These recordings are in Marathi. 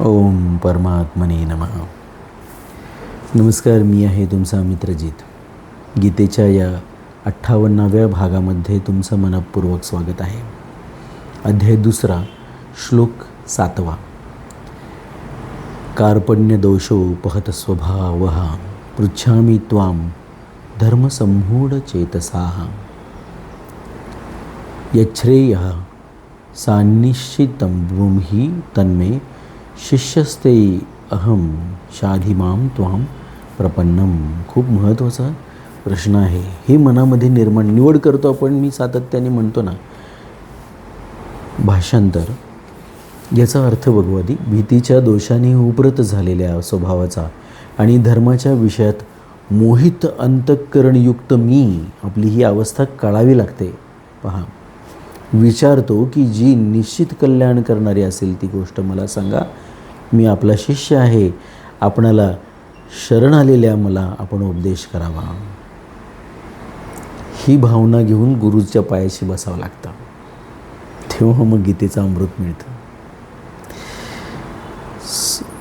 ओम परमात्मने नमः. नमस्कार मी आहे तुमचा मित्रजित. गीतेच्या या अठ्ठावन्नाव्या भागामध्ये तुमचं मनपूर्वक स्वागत आहे. अध्याय दुसरा श्लोक सातवा. कार्पण्य दोषो पहत स्वभाव पृच्छामी त्वाम धर्मसम्मूढ चेतसाः यच्छ्रेय सानिश्चितं ब्रूहि तन्मे शिष्यस्ते अहम शाधिमाम त्वाम प्रपन्नम खूप महत्त्वाचा प्रश्न आहे. हे मनामध्ये निर्माण निवड करतो आपण मी सातत्याने म्हणतो ना. भाषांतर. याचा अर्थ बघू आधी भीतीच्या दोषाने उपरत झालेल्या स्वभावाचा आणि धर्माच्या विषयात मोहित अंतःकरणयुक्त मी आपली ही अवस्था कळावी लागते. पहा. विचारतो की जी निश्चित कल्याण करणारी असेल ती गोष्ट मला सांगा. मी आपला शिष्य आहे. आपणाला शरण आलेल्या मला आपण उपदेश करावा. ही भावना घेऊन गुरुच्या पायाशी बसावं लागतं. तेव्हा मग गीतेचं अमृत मिळतं.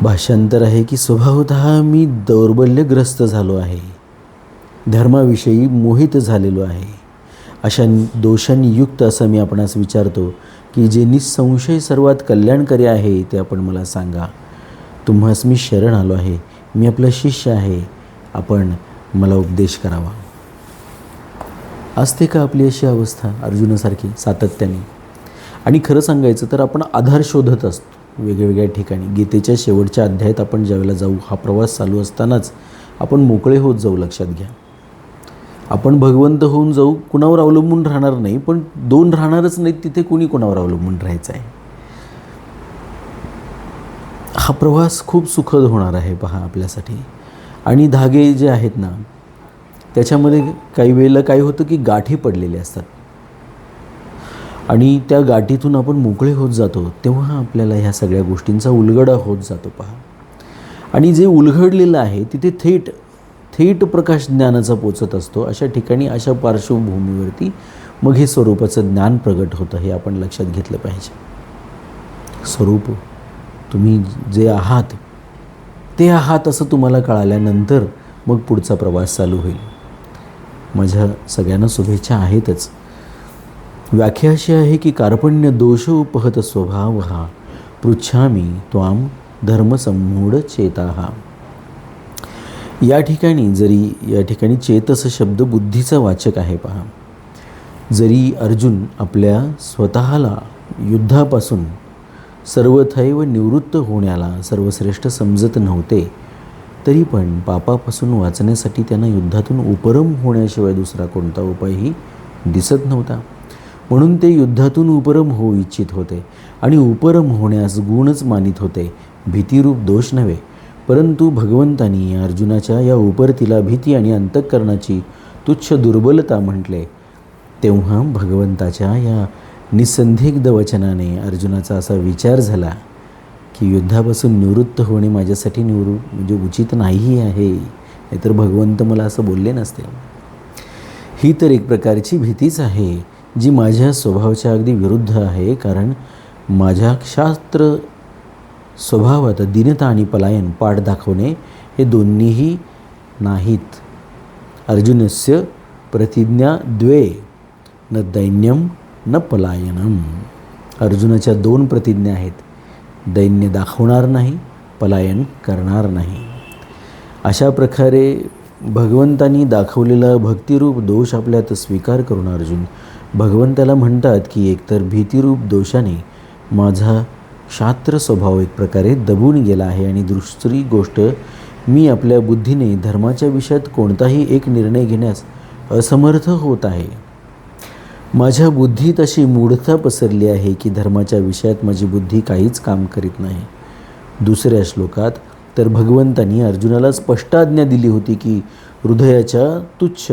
भाषांतर आहे की स्वभावतः मी दौर्बल्यग्रस्त झालो आहे. धर्माविषयी मोहित झालेलो आहे. अशा दोषांनी युक्त असं मी आपणास विचारतो. की जे निसंशय सर्वात कल्याणकारी आहे ते आपण मला सांगा. तुम्हास मी शरण आलो आहे. मी आपला शिष्य आहे. आपण मला उपदेश करावा. असते का आपली अशी अवस्था अर्जुनासारखी सातत्याने? आणि खरं सांगायचं तर आपण आधार शोधत असतो. वेगवेगळ्या ठिकाणी. गीतेच्या शेवटच्या अध्यायात आपण ज्यावेळेला जाऊ हा प्रवास चालू असतानाच आपण मोकळे होत जाऊ लक्षात घ्या. आपण भगवंत होऊन जाऊ कुणावर अवलंबून राहणार नाही पण दोन राहणारच नाहीत तिथे कुणी कुणावर अवलंबून राहायचं आहे. हा प्रवास खूप सुखद होणार आहे पहा आपल्यासाठी. आणि धागे जे आहेत ना त्याच्यामध्ये काही वेळेला काय होतं की गाठी पडलेले असतात. आणि त्या गाठीतून आपण मोकळे होत जातो तेव्हा आपल्याला ह्या सगळ्या गोष्टींचा उलगडा होत जातो पहा. आणि जे उलगडलेलं आहे तिथे थेट थेट प्रकाश ज्ञानाचा पोचत असतो. अशा ठिकाणी अशा पार्श्वभूमीवरती मग हे स्वरूपाचं ज्ञान प्रगट होतं हे आपण लक्षात घेतलं पाहिजे. स्वरूप तुम्ही जे आहात ते आहात असं तुम्हाला कळाल्यानंतर मग पुढचा प्रवास चालू होईल. माझ्या सगळ्यांना शुभेच्छा आहेतच. व्याख्या अशी आहे की कार्पण्य दोष उपहत स्वभाव हा पृच्छामी त्वाम धर्मसमूढ चेता हा या ठिकाणी जरी या ठिकाणी चेतस शब्द बुद्धीचा वाचक आहे पहा. जरी अर्जुन आपल्या स्वतःला युद्धापासून सर्वथैव निवृत्त होण्याला सर्वश्रेष्ठ समजत नव्हते तरी पण पापापासून वाचण्यासाठी त्यांना युद्धातून उपरम होण्याशिवाय दुसरा कोणता उपायही दिसत नव्हता. म्हणून ते युद्धातून उपरम होऊ इच्छित होते आणि उपरम होण्यास गुणच मानित होते. भीतीरूप दोष नव्हे. परंतु भगवंतानी अर्जुनाच्या या उपरतीला भीती आणि अंतःकरणाची तुच्छ दुर्बलता म्हटले. तेव्हा भगवंताच्या या निसंदिग्ध वचनाने अर्जुनाचा असा विचार झाला की युद्धापासून निवृत्त होणे माझ्यासाठी निवृ म्हणजे उचित नाही आहे. नाहीतर भगवंत मला असं बोलले नसते. ही तर एक प्रकारची भीतीच आहे जी माझ्या स्वभावाच्या अगदी विरुद्ध आहे कारण माझ्या शास्त्र स्वभावात दीनता आणि पलायन पाठ दाखवणे हे दोन्हीही नाहीत. अर्जुनस्य प्रतिज्ञा द्वे न दैन्यम न पलायनम. अर्जुनाच्या दोन प्रतिज्ञा आहेत. दैन्य दाखवणार नाही पलायन करणार नाही. अशा प्रकारे भगवंतांनी दाखवलेला भक्तिरूप दोष आपल्यात स्वीकार करून अर्जुन भगवंताला म्हणतात की एकतर भीतिरूप दोषाने माझा शास्त्र स्वभाव एक प्रकारे दबून गेला आहे आणि दुसरी गोष्ट मी आपल्या बुद्धीने धर्माच्या विषयात कोणताही एक निर्णय घेण्यास असमर्थ होत आहे. माझ्या बुद्धीत अशी मूढता पसरली आहे की धर्माच्या विषयात माझी बुद्धी काहीच काम करीत नाही. दुसऱ्या श्लोकात तर भगवंतांनी अर्जुनाला स्पष्ट आज्ञा दिली होती की हृदयाच्या तुच्छ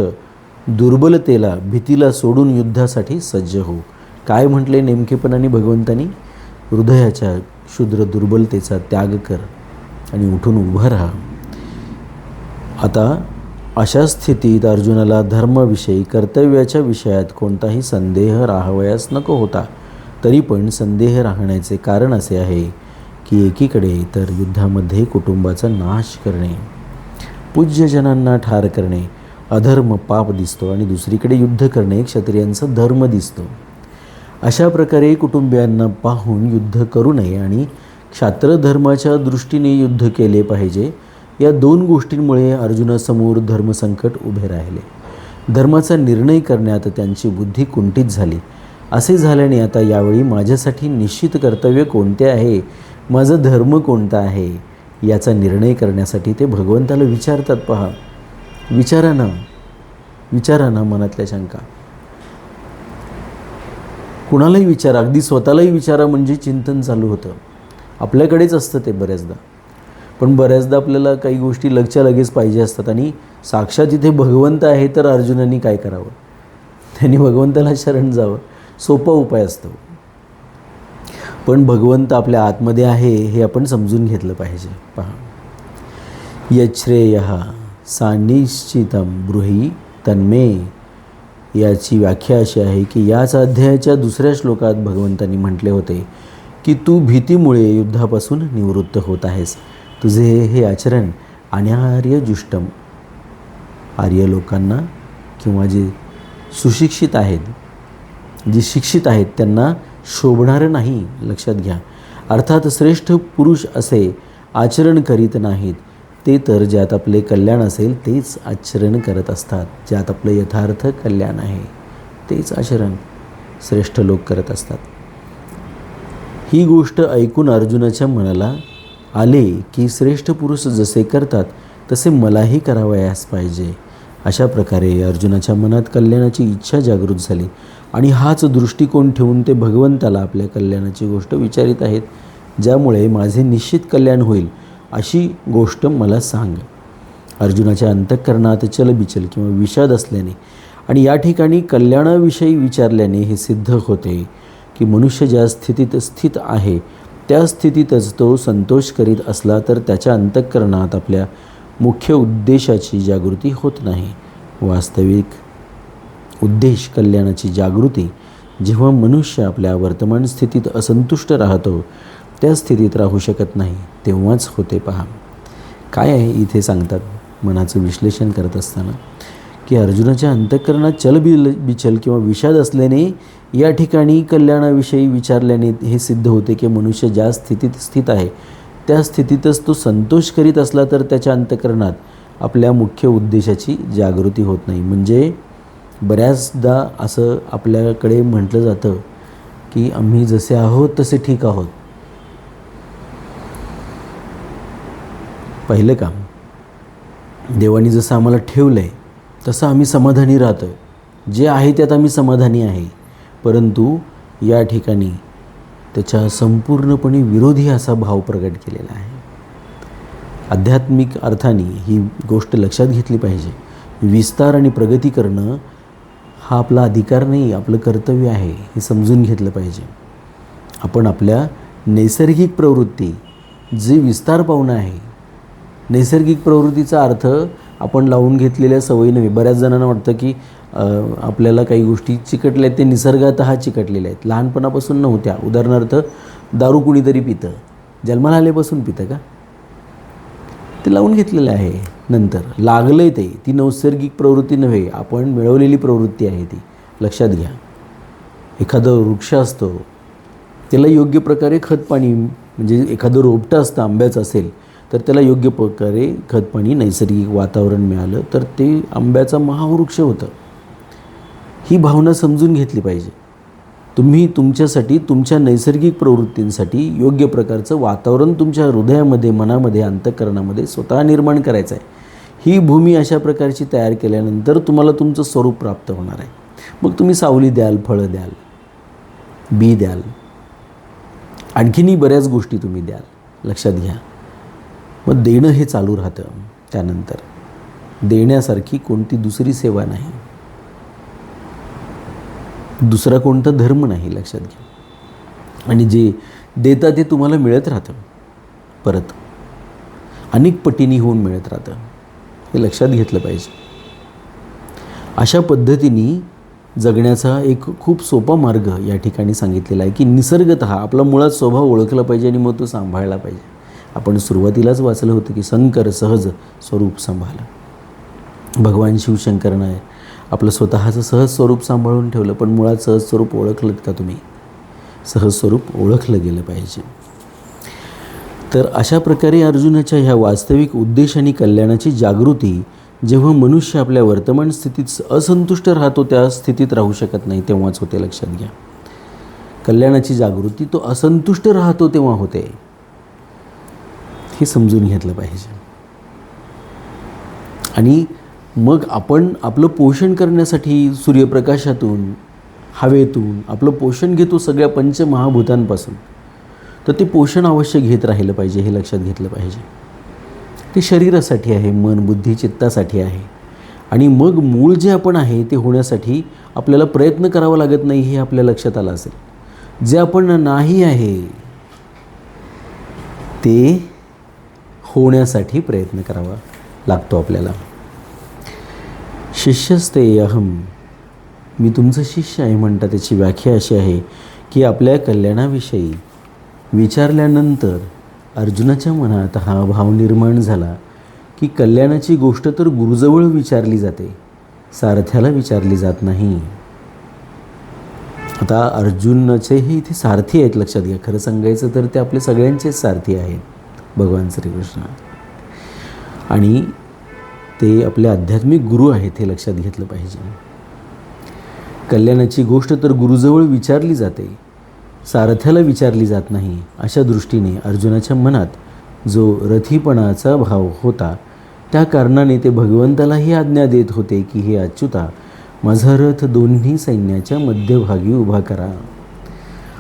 दुर्बलतेला भीतीला सोडून युद्धासाठी सज्ज हो. काय म्हटले नेमकेपणाने भगवंतांनी? हृदयाच्या क्षुद्र दुर्बलतेचा त्याग कर आणि उठून उभा राहा. आता अशा स्थितीत अर्जुनाला धर्माविषयी कर्तव्याच्या विषयात कोणताही संदेह राहावयास नको होता. तरी पण संदेह राहण्याचे कारण असे आहे की एकीकडे तर युद्धामध्ये कुटुंबाचा नाश करणे पूज्यजनांना ठार करणे अधर्म पाप दिसतो आणि दुसरीकडे युद्ध करणे क्षत्रियांचा धर्म दिसतो. अशा प्रकारे कुटुंबियांना पाहून युद्ध करू नये आणि क्षात्रधर्माच्या दृष्टीने युद्ध केले पाहिजे. या दोन गोष्टींमुळे अर्जुनासमोर धर्मसंकट उभे राहिले. धर्माचा निर्णय करण्यात त्यांची बुद्धी कुंठित झाली. असे झाल्याने आता यावेळी माझ्यासाठी निश्चित कर्तव्य कोणते आहे? माझा धर्म कोणता आहे? याचा निर्णय करण्यासाठी ते भगवंताला विचारतात पहा. विचारा ना. विचारा ना मनातल्या शंका. कुणालाही विचारा अगदी स्वतःलाही विचारा म्हणजे चिंतन चालू होतं. आपल्याकडेच असतं ते बऱ्याचदा. पण बऱ्याचदा आपल्याला काही गोष्टी लगच्या लगेच पाहिजे असतात आणि साक्षात इथे भगवंत आहे तर अर्जुनांनी काय करावं? त्यांनी भगवंताला शरण जावं. सोपा उपाय असतो. पण भगवंत आपल्या आतमध्ये आहे हे आपण समजून घेतलं पाहिजे. पहा. यश्रेय सानिश्चितम ब्रुही तन्मे याची व्याख्या अशी आहे की याच अध्यायाच्या दुसऱ्या श्लोकात भगवंतांनी म्हटले होते की तू भीतीमुळे युद्धापासून निवृत्त होत आहेस. तुझे हे आचरण अनार्य जुष्टम आर्य लोकांना किंवा जे सुशिक्षित आहेत जे शिक्षित आहेत त्यांना शोभणारं नाही. लक्षात घ्या. अर्थात श्रेष्ठ पुरुष असे आचरण करीत नाहीत. ते तर ज्यात आपले कल्याण असेल तेच आचरण करत असतात. ज्यात आपलं यथार्थ कल्याण आहे तेच आचरण श्रेष्ठ लोक करत असतात. ही गोष्ट ऐकून अर्जुनाच्या मनाला आले की श्रेष्ठ पुरुष जसे करतात तसे मलाही करावयास पाहिजे. अशा प्रकारे अर्जुनाच्या मनात कल्याणाची इच्छा जागृत झाली आणि हाच दृष्टिकोन ठेवून ते भगवंताला आपल्या कल्याणाची गोष्ट विचारित आहेत ज्यामुळे माझे निश्चित कल्याण होईल. अशी गोष्ट मला सांग. अर्जुनाच्या अंतःकरणात चलबिचल किंवा विषाद असल्याने आणि या ठिकाणी कल्याणाविषयी विचारल्याने हे सिद्ध होते की मनुष्य ज्या स्थितीत स्थित आहे त्या स्थितीतच तो संतोष करीत असला तर त्याच्या अंतःकरणात आपल्या मुख्य उद्देशाची जागृती होत नाही. वास्तविक उद्देश कल्याणाची जागृती जेव्हा मनुष्य आपल्या वर्तमान स्थितीत असंतुष्ट राहतो त्या स्थितीत राहू शकत नाही. तेव्हाच होते पहा. काय आहे इथे सांगतात? मनाचं विश्लेषण करत असताना. की अर्जुनाच्या अंतःकरणात चलबिल बिचल किंवा विषाद असल्याने या ठिकाणी कल्याणाविषयी विचारल्याने हे सिद्ध होते की मनुष्य ज्या स्थितीत स्थित आहे त्या स्थितीतच तो संतोष करीत असला तर त्याच्या अंतःकरणात आपल्या मुख्य उद्देशाची जागृती होत नाही. म्हणजे बऱ्याचदा असं आपल्याकडे म्हटलं जातं की आम्ही जसे आहोत तसे ठीक आहोत. पहिलं काम. देवानी जसं आम्हाला ठेवलं आहे तसं आम्ही समाधानी राहतो आहे जे आहे त्यात आम्ही समाधानी आहे. परंतु या ठिकाणी त्याच्या संपूर्णपणे विरोधी असा भाव प्रकट केलेला आहे. आध्यात्मिक अर्थाने ही गोष्ट लक्षात घेतली पाहिजे. विस्तार आणि प्रगती करणं हा आपला अधिकार नाही आपलं कर्तव्य आहे हे समजून घेतलं पाहिजे. आपण आपल्या नैसर्गिक प्रवृत्ती जे विस्तार पाहुणं आहे नैसर्गिक प्रवृत्तीचा अर्थ आपण लावून घेतलेल्या सवयी नव्हे. बऱ्याच जणांना वाटतं की आपल्याला काही गोष्टी चिकटल्या आहेत ते निसर्गातः चिकटलेल्या आहेत. लहानपणापासून नव्हत्या. उदाहरणार्थ दारू कुणीतरी पितं. जन्माला आल्यापासून पितं का? ते लावून घेतलेलं आहे नंतर. लागलं आहे ते. ती नैसर्गिक प्रवृत्ती नव्हे. आपण मिळवलेली प्रवृत्ती आहे ती. लक्षात घ्या. एखादं वृक्ष असतो. त्याला योग्य प्रकारे खतपाणी म्हणजे एखादं रोपटं असतं आंब्याचं असेल. तर त्याला योग्य प्रकारे खतपाणी नैसर्गिक वातावरण मिळालं तर ते आंब्याचा महावृक्ष होतं. ही भावना समजून घेतली पाहिजे. तुम्ही तुमच्यासाठी तुमच्या नैसर्गिक प्रवृत्तींसाठी योग्य प्रकारचं वातावरण तुमच्या हृदयामध्ये मनामध्ये अंतःकरणामध्ये स्वतः निर्माण करायचं आहे. ही भूमी अशा प्रकारची तयार केल्यानंतर तुम्हाला तुमचं स्वरूप प्राप्त होणार आहे. मग तुम्ही सावली द्याल फळं द्याल बी द्याल आणखीनही बऱ्याच गोष्टी तुम्ही द्याल. लक्षात घ्या. मग देणं हे चालू राहतं त्यानंतर. देण्यासारखी कोणती दुसरी सेवा नाही. दुसरा कोणता धर्म नाही लक्षात घ्या. आणि जे देता ते तुम्हाला मिळत राहतं. परत. अनेक पटीने होऊन मिळत राहतं. हे लक्षात घेतलं पाहिजे. अशा पद्धतीने जगण्याचा एक खूप सोपा मार्ग या ठिकाणी सांगितलेला आहे की निसर्गत आपला मुळात स्वभाव ओळखला पाहिजे आणि मग तो सांभाळला पाहिजे. आपण सुरुवातीलाच वाचलं होतं की शंकर सहज स्वरूप सांभाळलं. भगवान शिवशंकरनं आहे आपलं स्वतःचं सहज स्वरूप सांभाळून ठेवलं पण मुळात सहज स्वरूप ओळखलं का तुम्ही? सहज स्वरूप ओळखलं गेलं पाहिजे. तर अशा प्रकारे अर्जुनाच्या ह्या वास्तविक उद्देश आणि कल्याणाची जागृती जेव्हा मनुष्य आपल्या वर्तमान स्थितीत असंतुष्ट राहतो त्या स्थितीत राहू शकत नाही तेव्हाच होते. लक्षात घ्या. कल्याणाची जागृती तो असंतुष्ट राहतो तेव्हा होते. हे समजून घेतलं पाहिजे. आणि मग आपण आपलं पोषण करण्यासाठी सूर्यप्रकाशातून हवेतून आपलं पोषण घेतो सगळ्या पंचमहाभूतांपासून तर ते पोषण अवश्य घेत राहिलं पाहिजे हे लक्षात घेतलं पाहिजे. ते शरीरासाठी आहे मन बुद्धी चित्तासाठी आहे. आणि मग मूळ जे आपण आहे ते होण्यासाठी आपल्याला प्रयत्न करावा लागत नाही हे आपल्या लक्षात आलं असेल. जे आपण नाही आहे ते होण्यासाठी प्रयत्न करावा लागतो आपल्याला. शिष्यस्ते अहम मी तुमचं शिष्य आहे म्हणता त्याची व्याख्या अशी आहे की आपल्या कल्याणाविषयी विचारल्यानंतर अर्जुनाच्या मनात हा भाव निर्माण झाला की कल्याणाची गोष्ट तर गुरुजवळ विचारली जाते सारथ्याला विचारली जात नाही. आता अर्जुनाचेही इथे सारथी आहेत लक्षात घ्या खरं सांगायचं तर ते आपले सगळ्यांचेच सारथी आहेत. भगवान श्रीकृष्ण. आणि ते आपले आध्यात्मिक गुरु आहेत हे लक्षात घेतलं पाहिजे. कल्याणाची गोष्ट तर गुरुजवळ विचारली जाते. सारथ्याला विचारली जात नाही अशा दृष्टीने अर्जुनाच्या मनात जो रथीपणाचा भाव होता त्या कारणाने ते भगवंतालाही आज्ञा देत होते की हे अच्युता माझा रथ दोन्ही सैन्याच्या मध्यभागी उभा करा.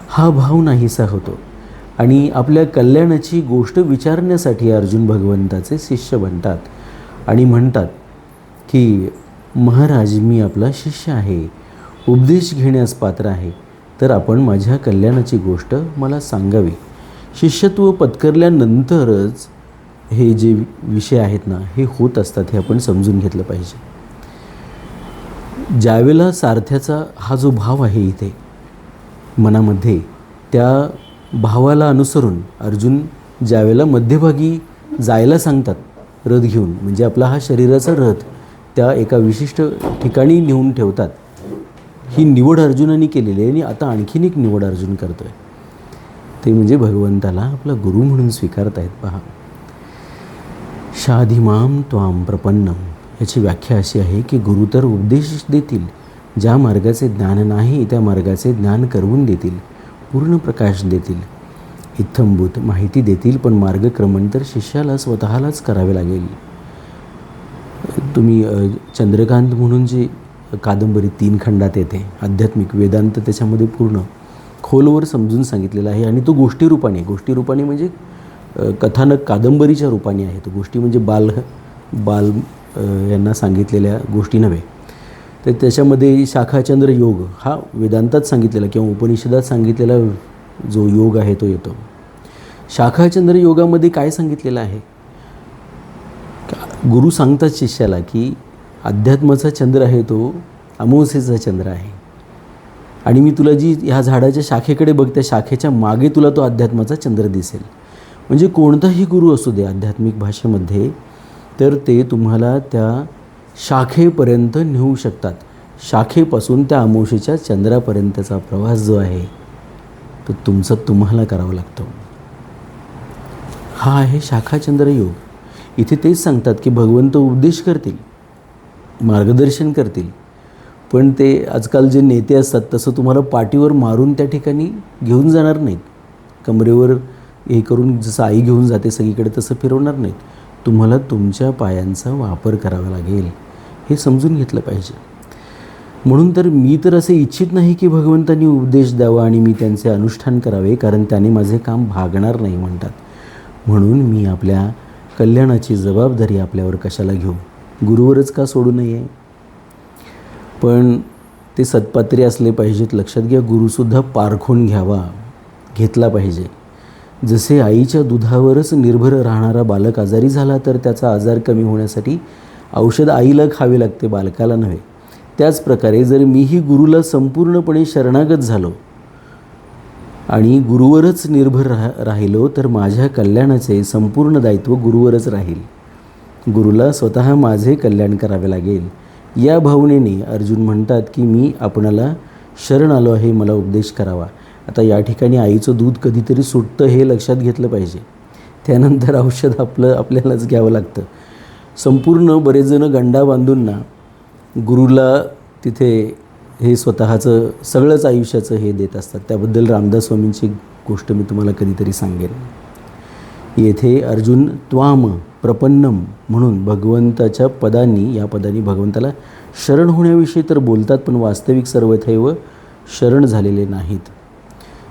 हा भाव नाहीसा होतो. आणि आपल्या कल्याणाची गोष्ट विचारण्यासाठी अर्जुन भगवंताचे शिष्य बनतात आणि म्हणतात की महाराज मी आपला शिष्य आहे. उपदेश घेण्यास पात्र आहे. तर आपण माझ्या कल्याणाची गोष्ट मला सांगावी. शिष्यत्व पत्करल्यानंतरच हे जे विषय आहेत ना हे होत असतात हे आपण समजून घेतलं पाहिजे. ज्यावेळेला सारथ्याचा हा जो भाव आहे इथे मनामध्ये त्या भावाला अनुसरून अर्जुन ज्यावेळेला मध्यभागी जायला सांगतात रथ घेऊन म्हणजे आपला हा शरीराचा रथ त्या एका विशिष्ट ठिकाणी नेऊन ठेवतात. ही निवड अर्जुनाने केलेली आहे आणि आता आणखीन एक निवड अर्जुन करतो आहे ते म्हणजे भगवंताला आपला गुरु म्हणून स्वीकारतायत. पहा. शाधिमाम त्वाम प्रपन्नम. याची व्याख्या अशी आहे की गुरु तर उपदेश देतील ज्या मार्गाचे ज्ञान नाही त्या मार्गाचे ज्ञान करवून देतील. पूर्ण प्रकाश देतील. इत्थंभूत माहिती देतील पण मार्गक्रमण तर शिष्याला स्वतःलाच करावे लागेल. तुम्ही चंद्रकांत म्हणून जी कादंबरी तीन खंडात येते आध्यात्मिक वेदांत त्याच्यामध्ये पूर्ण खोलवर समजून सांगितलेला आहे आणि तो गोष्टीरूपाने गोष्टीरूपाने म्हणजे कथानक कादंबरीच्या रूपाने आहे तो. गोष्टी म्हणजे बाल बाल यांना सांगितलेल्या गोष्टी नव्हे. तर त्याच्यामध्ये शाखाचंद्र योग हा वेदांतात सांगितलेला किंवा उपनिषदात सांगितलेला जो योग आहे तो येतो. शाखाचंद्र योगामध्ये काय सांगितलेलं आहे? गुरु सांगतात शिष्याला की अध्यात्माचा चंद्र आहे तो अमावस्येचा चंद्र आहे. आणि मी तुला जी ह्या झाडाच्या शाखेकडे बघ त्या शाखेच्या मागे तुला तो अध्यात्माचा चंद्र दिसेल. म्हणजे कोणताही गुरु असू दे आध्यात्मिक भाषेमध्ये तर ते तुम्हाला त्या शाखेपर्यंत नेऊ शकतात. शाखेपासून त्या अमावशेच्या चंद्रापर्यंतचा प्रवास जो आहे तो तुमचा तुम्हाला करावा लागतो. हा आहे शाखाचंद्र योग. इथे तेच सांगतात की भगवंत उपदेश करतील मार्गदर्शन करतील. पण ते आजकाल जे नेते असतात तसं तुम्हाला पाठीवर मारून त्या ठिकाणी घेऊन जाणार नाहीत. कमरेवर हे करून जसं आई घेऊन जाते सगळीकडे तसं फिरवणार नाहीत. तुम्हाला तुमच्या पायांचा वापर करावा लागेल. हे समजून घेतलं पाहिजे. म्हणून तर मी तर असे इच्छित नाही की भगवंतांनी उपदेश द्यावा आणि मी त्यांचे अनुष्ठान करावे कारण त्याने माझे काम भागणार नाही म्हणतात. म्हणून मी आपल्या कल्याणाची जबाबदारी आपल्यावर कशाला घेऊ? गुरुवरच का सोडू नये? पण ते सत्पात्री असले पाहिजेत लक्षात घ्या गुरुसुद्धा पारखून घ्यावा घेतला पाहिजे. जसे आईच्या दुधावरच निर्भर राहणारा बालक आजारी झाला तर त्याचा आजार कमी होण्यासाठी औषध आईला खावे लागते बालकाला नव्हे. त्याचप्रकारे जर मीही गुरुला संपूर्णपणे शरणागत झालो आणि गुरुवरच निर्भर राह राहिलो तर माझ्या कल्याणाचे संपूर्ण दायित्व गुरुवरच राहील. गुरुला स्वतः माझे कल्याण करावे लागेल. या भावनेने अर्जुन म्हणतात की मी आपणाला शरण आलो आहे मला उपदेश करावा. आता या ठिकाणी आईचं दूध कधीतरी सुटतं हे लक्षात घेतलं पाहिजे. त्यानंतर औषध आपलं आपल्यालाच घ्यावं लागतं. संपूर्ण बरेचजणं गंडा बांधून ना गुरुला तिथे हे स्वतःचं सगळंच आयुष्याचं हे देत असतात. त्याबद्दल रामदास स्वामींची गोष्ट मी तुम्हाला कधीतरी सांगेन. येथे अर्जुन त्वाम प्रपन्नम म्हणून भगवंताच्या पदांनी या पदांनी भगवंताला शरण होण्याविषयी तर बोलतात पण वास्तविक सर्वथैव शरण झालेले नाहीत.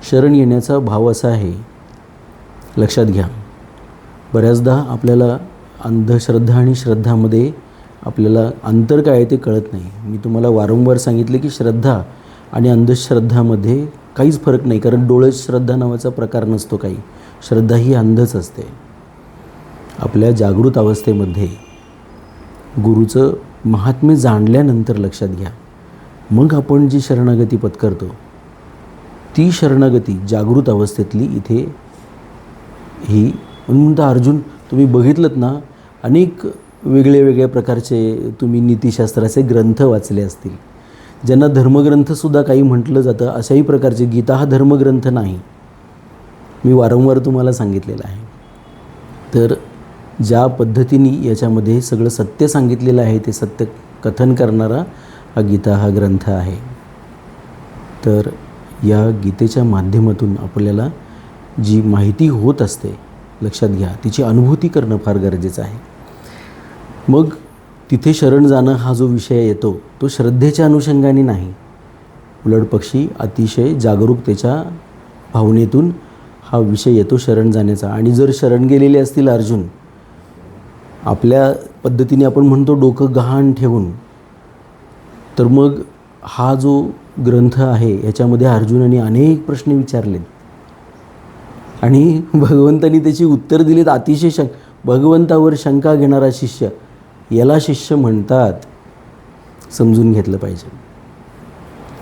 शरण येण्याचा भाव असा आहे. लक्षात घ्या. बऱ्याचदा आपल्याला अंधश्रद्धा आणि श्रद्धामध्ये आपल्याला अंतर काय आहे ते कळत नाही. मी तुम्हाला वारंवार सांगितले की श्रद्धा आणि अंधश्रद्धामध्ये काहीच फरक नाही कारण डोळे श्रद्धा नावाचा प्रकार नसतो काही. श्रद्धा ही अंधच असते. आपल्या जागृत अवस्थेमध्ये गुरुचं महात्म्य जाणल्यानंतर लक्षात घ्या. मग आपण जी शरणागती पत्करतो ती शरणागती जागृत अवस्थेतली इथे ही. म्हणून म्हणता अर्जुन तुम्ही बघितलं ना अनेक वेगळे वेगळ्या प्रकारचे तुम्ही नीतिशास्त्राचे ग्रंथ वाचले असतील. ज्यांना धर्मग्रंथसुद्धा काही म्हटलं जातं अशाही प्रकारचे गीता हा धर्मग्रंथ नाही. मी वारंवार तुम्हाला सांगितलेलं आहे. तर ज्या पद्धतीने याच्यामध्ये सगळं सत्य सांगितलेलं आहे ते सत्य कथन करणारा हा गीता हा ग्रंथ आहे. तर या गीतेच्या माध्यमातून आपल्याला जी माहिती होत असते लक्षात घ्या तिची अनुभूती करणं फार गरजेचं आहे. मग तिथे शरण जाणं हा जो विषय येतो तो श्रद्धेच्या अनुषंगाने नाही. उलट पक्षी अतिशय जागरूकतेच्या भावनेतून हा विषय येतो शरण जाण्याचा. आणि जर शरण गेलेले असतील अर्जुन आपल्या पद्धतीने आपण म्हणतो डोकं गहाण ठेवून तर मग हा जो ग्रंथ आहे याच्यामध्ये अर्जुनाने अनेक प्रश्न विचारलेत. आणि भगवंतानी त्याची उत्तर दिलीत अतिशय शंक भगवंतावर शंका घेणारा शिष्य याला शिष्य म्हणतात समजून घेतलं पाहिजे.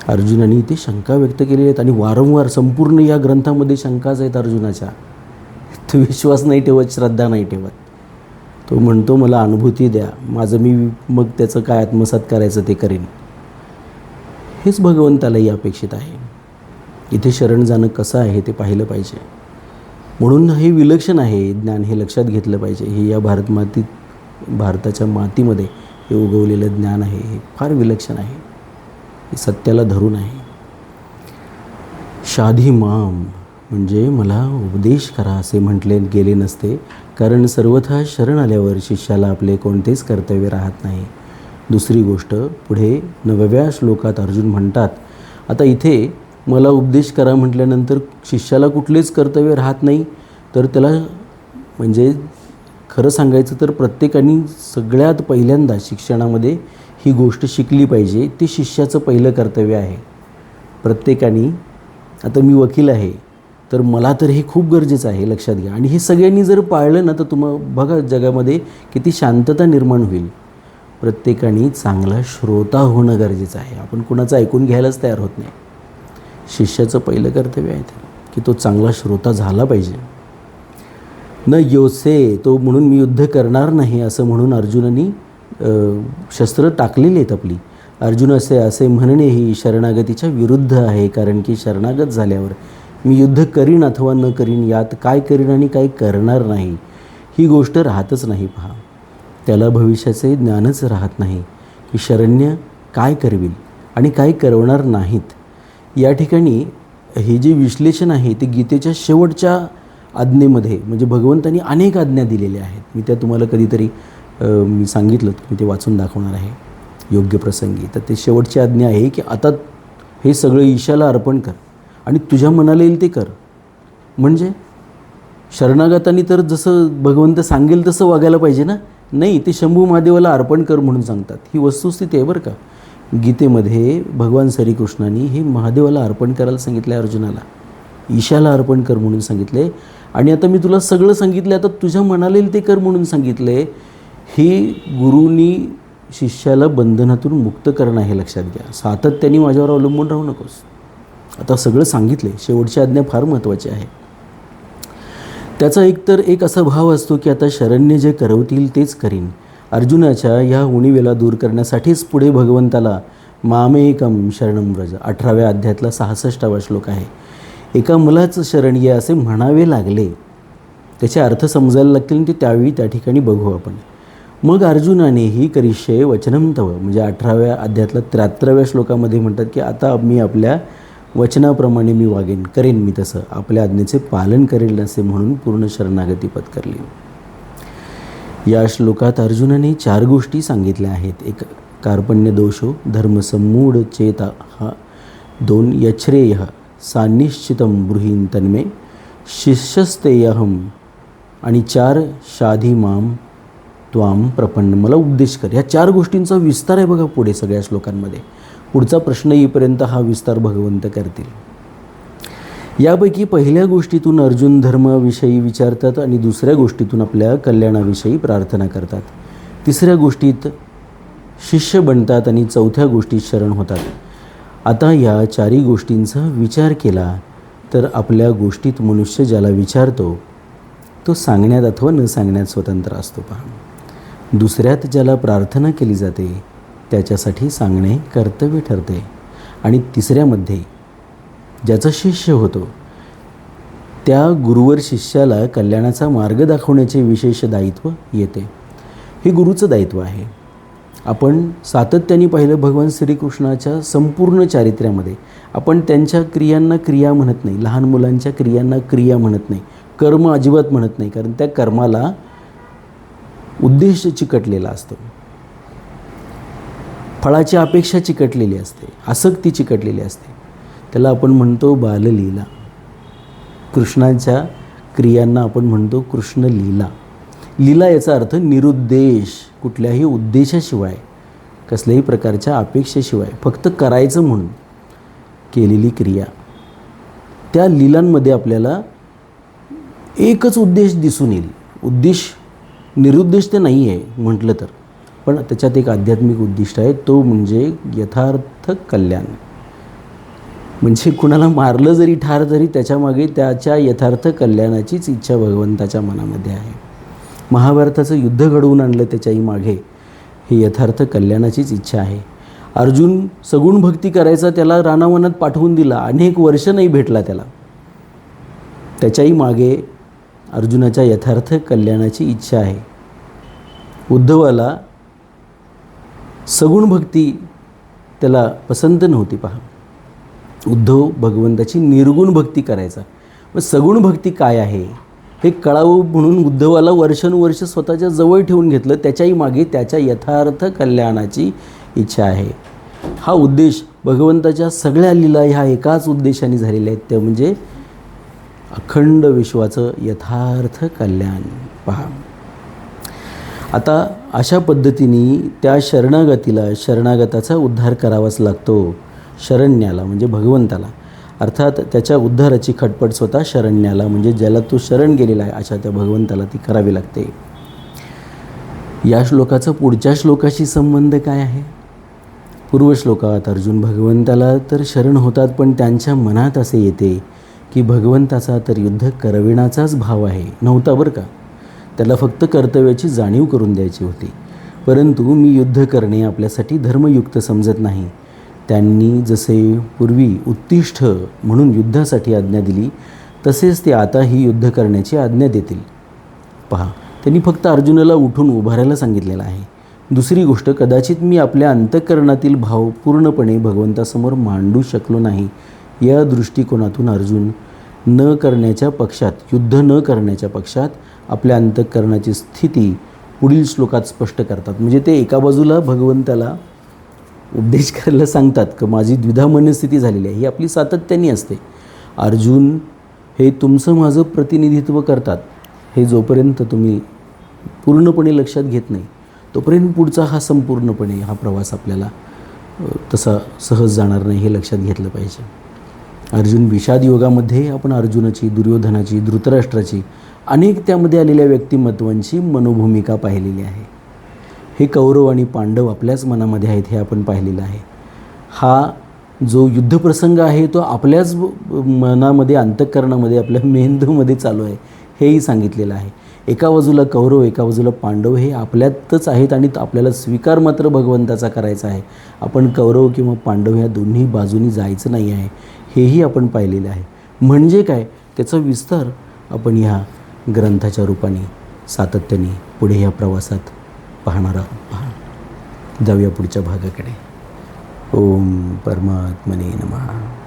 अर्जुनाने ते शंका व्यक्त केलेल्या आहेत आणि वारंवार संपूर्ण या ग्रंथामध्ये शंकाच आहेत अर्जुनाच्या. तो विश्वास नाही ठेवत श्रद्धा नाही ठेवत. तो म्हणतो मला अनुभूती द्या. माझं मी मग त्याचं काय आत्मसात करायचं ते करेन. हेच भगवंतालाही अपेक्षित आहे. इथे शरण जाणं कसं आहे ते पाहिलं पाहिजे. म्हणून हे विलक्षण आहे ज्ञान हे लक्षात घेतलं पाहिजे. हे या भारत मातीत भारताच्या मातीमध्ये हे उगवलेलं ज्ञान आहे हे फार विलक्षण आहे. हे सत्याला धरून आहे. शाधी माम म्हणजे मला उपदेश करा असे म्हटले गेले नसते कारण सर्वथा शरण आल्यावर शिष्याला आपले कोणतेच कर्तव्य राहत नाही. दुसरी गोष्ट पुढे नवव्या श्लोकात अर्जुन म्हणतात आता इथे मला उपदेश करा म्हटल्यानंतर शिष्याला कुठलेच कर्तव्य राहत नाही. तर त्याला म्हणजे खरं सांगायचं तर प्रत्येकाने सगळ्यात पहिल्यांदा शिक्षणामध्ये ही गोष्ट शिकली पाहिजे. ते शिष्याचं पहिलं कर्तव्य आहे. प्रत्येकाने आता मी वकील आहे तर मला तर हे खूप गरजेचं आहे लक्षात घ्या. आणि हे सगळ्यांनी जर पाळलं ना तर तुम्हा बघा जगामध्ये किती शांतता निर्माण होईल. प्रत्येकाने चांगला श्रोता होणं गरजेचं आहे. आपण कुणाचं ऐकून घ्यायलाच तयार होत नाही. शिष्याचं पहिलं कर्तव्य आहे ते की तो चांगला श्रोता झाला पाहिजे. न योसे तो म्हणून मी युद्ध करणार नाही असं म्हणून अर्जुनानी शस्त्र टाकलेली आहेत आपली. अर्जुन असे असे म्हणणे ही शरणागतीच्या विरुद्ध आहे कारण की शरणागत झाल्यावर मी युद्ध करीन अथवा न करीन यात काय करीन आणि काय करणार नाही ही गोष्ट राहतच नाही पहा. त्याला भविष्याचे ज्ञानच राहत नाही. की शरण्य काय करवील आणि काय करवणार नाहीत? या ठिकाणी हे जे विश्लेषण आहे ते गीतेच्या शेवटच्या आज्ञेमध्ये म्हणजे भगवंतांनी अनेक आज्ञा दिलेल्या आहेत. मी त्या तुम्हाला कधीतरी मी सांगितलं मी ते वाचून दाखवणार आहे. योग्य प्रसंगी. तर ते शेवटची आज्ञा आहे की आता हे सगळं ईशाला अर्पण कर आणि तुझ्या मनाला येईल ते कर. म्हणजे शरणागतांनी तर जसं भगवंत सांगेल तसं वागायला पाहिजे ना? नाही ते शंभू महादेवाला अर्पण कर म्हणून सांगतात. ही वस्तुस्थिती आहे बरं का? गीतेमध्ये भगवान श्रीकृष्णाने हे महादेवाला अर्पण करायला सांगितलं आहे अर्जुनाला. ईशाला अर्पण कर म्हणून सांगितले आणि आता मी तुला सगळं सांगितलं आता तुझ्या मनाला येईल ते कर म्हणून सांगितले हे गुरुनी शिष्याला बंधनातून मुक्त करणं हे लक्षात घ्या. सातत्याने माझ्यावर अवलंबून राहू नकोस. आता सगळं सांगितले शेवटची आज्ञा फार महत्त्वाची आहे. त्याचा एकतर एक असा भाव असतो की आता शरण्य जे करवतील तेच करीन. अर्जुनाच्या या उणीवेला दूर करण्यासाठीच पुढे भगवंताला मामेकम शरणम व्रज. अठराव्या अध्यायातला सहासष्टावा श्लोक आहे. एका मुलाचं शरण ये असे म्हणावे लागले. त्याचे अर्थ समजायला लागतील आणि ते त्यावेळी त्या ठिकाणी बघू आपण. मग अर्जुनानेही करिष्य वचनम तव. म्हणजे अठराव्या अध्यायातल्या त्र्याहत्तराव्या श्लोकामध्ये म्हणतात की आता मी आपल्या वचनाप्रमाणे मी वागेन करेन मी तसं. आपल्या आज्ञेचे पालन करेल असे म्हणून पूर्ण शरणागती पत्करली. या श्लोकात अर्जुनाने चार गोष्टी सांगितल्या आहेत. एक कार्पण्य दोषो धर्मसमूढ चेता हा दोन यच्छ्रेय सानिश्चितम ब्रुहीन तन्मे शिष्यस्तेयहम आणि चार शाधी माम त्वाम प्रपन्न. मला उपदेश कर. या चार गोष्टींचा विस्तार आहे बघा पुढे सगळ्या श्लोकांमध्ये. पुढचा प्रश्न येईपर्यंत हा विस्तार भगवंत करतील. यापैकी पहिल्या गोष्टीतून अर्जुन धर्माविषयी विचारतात आणि दुसऱ्या गोष्टीतून आपल्या कल्याणाविषयी प्रार्थना करतात. तिसऱ्या गोष्टीत शिष्य बनतात आणि चौथ्या गोष्टीत शरण होतात. आता या चारही गोष्टींचा विचार केला तर आपल्या गोष्टीत मनुष्य ज्याला विचारतो तो सांगण्यात अथवा न सांगण्यात स्वतंत्र असतो पहा. दुसऱ्यात ज्याला प्रार्थना केली जाते त्याच्यासाठी सांगणे कर्तव्य ठरते. आणि तिसऱ्यामध्ये ज्याचा शिष्य होतो त्या गुरुवर शिष्याला कल्याणाचा मार्ग दाखवण्याचे विशेष दायित्व येते. हे गुरुचं दायित्व आहे. आपण सातत्याने पाहिलं भगवान श्रीकृष्णाच्या संपूर्ण चारित्र्यामध्ये आपण त्यांच्या क्रियांना क्रिया म्हणत नाही लहान मुलांच्या क्रियांना क्रिया म्हणत नाही कर्म अजिबात म्हणत नाही कारण त्या कर्माला उद्देश चिकटलेला असतो. फळाची अपेक्षा चिकटलेली असते आसक्ती चिकटलेली असते. त्याला आपण म्हणतो बाललीला. कृष्णाच्या क्रियांना आपण म्हणतो कृष्ण लीला लीला याचा अर्थ निरुद्देश कुठल्याही उद्देशाशिवाय कसल्याही प्रकारच्या अपेक्षेशिवाय फक्त करायचं म्हणून केलेली क्रिया. त्या लीलांमध्ये आपल्याला एकच उद्देश दिसून येईल. उद्देश निरुद्देश ते नाही आहे म्हटलं तर. पण त्याच्यात एक आध्यात्मिक उद्दिष्ट आहे तो म्हणजे यथार्थ कल्याण. म्हणजे कुणाला मारलं जरी ठार जरी त्याच्यामागे त्याच्या यथार्थ कल्याणाचीच इच्छा भगवंताच्या मनामध्ये आहे. महाभारताचं युद्ध घडवून आणलं त्याच्याही मागे ही यथार्थ कल्याणाचीच इच्छा आहे. अर्जुन सगुण भक्ती करायचा त्याला रानावनात पाठवून दिला अनेक वर्ष नाही भेटला त्याला. त्याच्याही मागे अर्जुनाच्या यथार्थ कल्याणाची इच्छा आहे. उद्धवाला सगुण भक्ती त्याला पसंत नव्हती पहा. उद्धव भगवंताची निर्गुण भक्ती करायचा. मग सगुण भक्ती काय आहे? हे कळावं म्हणून उद्धवाला वर्षानुवर्ष स्वतःच्या जवळ ठेवून घेतलं. त्याच्याही मागे त्याच्या यथार्थ कल्याणाची इच्छा आहे. हा उद्देश भगवंताच्या सगळ्या लीला ह्या एकाच उद्देशाने झालेल्या आहेत. ते म्हणजे अखंड विश्वाचं यथार्थ कल्याण. पहा. आता अशा पद्धतीने त्या शरणागतीला शरणागताचा उद्धार करावाच लागतो. शरण्याला म्हणजे भगवंताला. अर्थात त्याच्या उद्धाराची खटपट स्वतः शरण्याला म्हणजे ज्याला तो शरण गेलेला आहे अशा त्या भगवंताला ती करावी लागते. या श्लोकाचा पुढच्या श्लोकाशी संबंध काय आहे? पूर्व श्लोकात अर्जुन भगवंताला तर शरण होतात पण त्यांच्या मनात असे येते की भगवंताचा तर युद्ध करविण्याचाच भाव आहे. नव्हता बरं का? त्याला फक्त कर्तव्याची जाणीव करून द्यायची होती. परंतु मी युद्ध करणे आपल्यासाठी धर्मयुक्त समजत नाही. त्यांनी जसे पूर्वी उत्तिष्ठ म्हणून युद्धासाठी आज्ञा दिली तसेच ते आताही युद्ध करण्याची आज्ञा देतील. पहा त्यांनी फक्त अर्जुनाला उठून उभारायला सांगितलेलं आहे. दुसरी गोष्ट कदाचित मी आपल्या अंतःकरणातील भाव पूर्णपणे भगवंतासमोर मांडू शकलो नाही. या दृष्टिकोनातून अर्जुन न करण्याच्या पक्षात युद्ध न करण्याच्या पक्षात आपल्या अंतःकरणाची स्थिती पुढील श्लोकात स्पष्ट करतात. म्हणजे ते एका बाजूला भगवंताला उपदेश करायला सांगतात की माझी द्विधा मनस्थिती झालेली आहे. ही आपली सातत्याने असते. अर्जुन हे तुमचं माझं प्रतिनिधित्व करतात. हे जोपर्यंत तुम्ही पूर्णपणे लक्षात घेत नाही तोपर्यंत पुढचा हा संपूर्णपणे हा प्रवास आपल्याला तसा सहज जाणार नाही हे लक्षात घेतलं पाहिजे. अर्जुन विषाद योगामध्ये आपण अर्जुनाची दुर्योधनाची धृतराष्ट्राची अनेक त्यामध्ये आलेल्या व्यक्तिमत्वांची मनोभूमिका पाहिलेली आहे. हे कौरव आणि पांडव आपल्याच मनामध्ये आहेत हे आपण पाहिलेलं आहे. हा जो युद्धप्रसंग आहे तो आपल्याच मनामध्ये अंतःकरणामध्ये आपल्या मेंदूमध्ये चालू आहे हेही सांगितलेलं आहे. एका बाजूला कौरव एका बाजूला पांडव हे आपल्यातच आहेत आणि आपल्याला स्वीकार मात्र भगवंताचा करायचा आहे. आपण कौरव किंवा पांडव ह्या दोन्ही बाजूनी जायचं नाही आहे. हेही आपण पाहिलेलं आहे. म्हणजे काय? त्याचा विस्तार आपण ह्या ग्रंथाच्या रूपाने सातत्याने पुढे या प्रवासात पाहणार आहोत. पहा. जाऊया पुढच्या भागाकडे. ओम परमात्मने नमः.